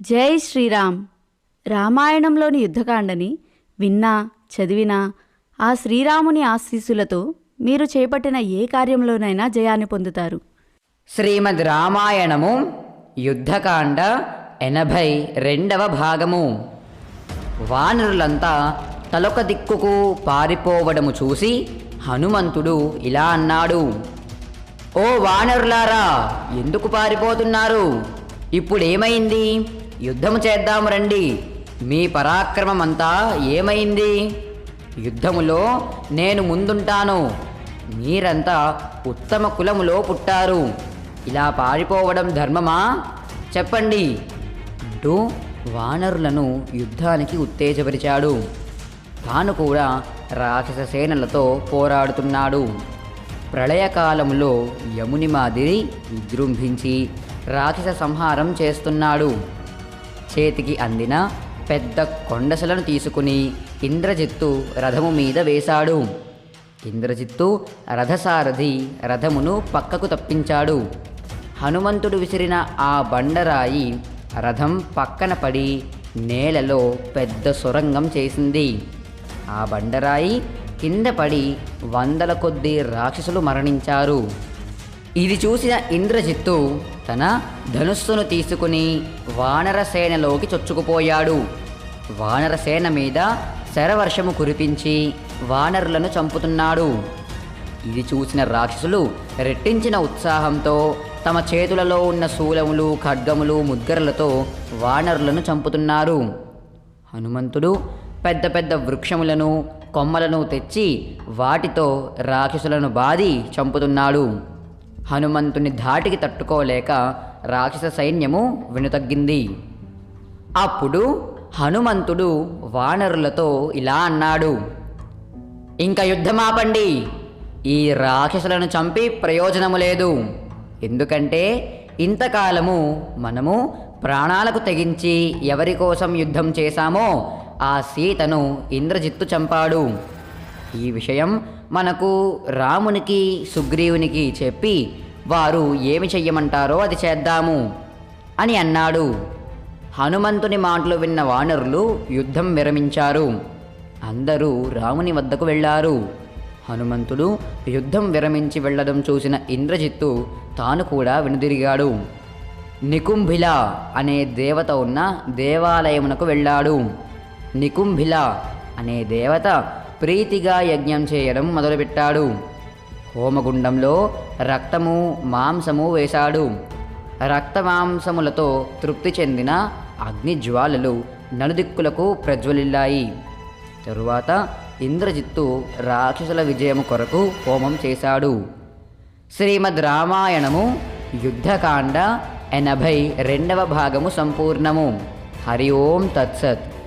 జై శ్రీరామ్. రామాయణంలోని యుద్ధకాండని విన్నా చదివినా ఆ శ్రీరాముని ఆశీస్సులతో మీరు చేపట్టిన ఏ కార్యంలోనైనా జయాన్ని పొందుతారు. శ్రీమద్ రామాయణము యుద్ధకాండ ఎనభై రెండవ భాగము. వానరులంతా తలొక దిక్కుకు పారిపోవడము చూసి హనుమంతుడు ఇలా అన్నాడు ఓ వానరులారా ఎందుకు పారిపోతున్నారు? ఇప్పుడేమైంది? యుద్ధము చేద్దాము రండి. మీ పరాక్రమమంతా ఏమైంది? యుద్ధములో నేను ముందుంటాను. మీరంతా ఉత్తమ కులములో పుట్టారు. ఇలా పారిపోవడం ధర్మమా? చెప్పండి. అంటూ వానరులను యుద్ధానికి ఉత్తేజపరిచాడు. తాను కూడా రాక్షస సేనలతో పోరాడుతున్నాడు. ప్రళయకాలంలో యముని మాదిరి విజృంభించి రాక్షస సంహారం చేస్తున్నాడు. చేతికి అందిన పెద్ద కొండసలను తీసుకుని ఇంద్రజిత్తు రథము మీద వేశాడు. ఇంద్రజిత్తు రథసారథి రథమును పక్కకు తప్పించాడు. హనుమంతుడు విసిరిన ఆ బండరాయి రథం పక్కన పడి నేలలో పెద్ద సొరంగం చేసింది. ఆ బండరాయి కింద పడి వందల కొద్ది రాక్షసులు మరణించారు. ఇది చూసిన ఇంద్రజిత్తు తన ధనుస్సును తీసుకుని వానరసేనలోకి చొచ్చుకుపోయాడు. వానరసేన మీద శరవర్షము కురిపించి వానరులను చంపుతున్నాడు. ఇది చూసిన రాక్షసులు రెట్టించిన ఉత్సాహంతో తమ చేతులలో ఉన్న శూలములు ఖడ్గములు ముద్గరలతో వానరులను చంపుతున్నారు. హనుమంతుడు పెద్ద పెద్ద వృక్షములను కొమ్మలను తెచ్చి వాటితో రాక్షసులను బాది చంపుతున్నాడు. హనుమంతుని ధాటికి తట్టుకోలేక రాక్షస సైన్యము వెనుతగ్గింది. అప్పుడు హనుమంతుడు వానరులతో ఇలా అన్నాడు ఇంక యుద్ధమాపండి. ఈ రాక్షసులను చంపి ప్రయోజనము లేదు. ఎందుకంటే ఇంతకాలము మనము ప్రాణాలకు తెగించి ఎవరి కోసం యుద్ధం చేశామో ఆ సీతను ఇంద్రజిత్తు చంపాడు. ఈ విషయం మనకు రామునికి సుగ్రీవునికి చెప్పి వారు ఏమి చెయ్యమంటారో అది చేద్దాము అని అన్నాడు. హనుమంతుని మాటలు విన్న వానరులు యుద్ధం విరమించారు. అందరూ రాముని వద్దకు వెళ్ళారు. హనుమంతుడు యుద్ధం విరమించి వెళ్ళడం చూసిన ఇంద్రజిత్తు తాను కూడా వెనుదిరిగాడు. నికుంభిల అనే దేవత ఉన్న దేవాలయమునకు వెళ్ళాడు. నికుంభిల అనే దేవత ప్రీతిగా యజ్ఞం చేయడం మొదలుపెట్టాడు. హోమగుండంలో రక్తము మాంసము వేశాడు. రక్తమాంసములతో తృప్తి చెందిన అగ్నిజ్వాలలు నలుదిక్కులకు ప్రజ్వలిల్లాయి. తరువాత ఇంద్రజిత్తు రాక్షసుల విజయము కొరకు హోమం చేశాడు. శ్రీమద్ రామాయణము యుద్ధకాండ ఎనభై రెండవ భాగము సంపూర్ణము. హరి ఓం తత్సత్.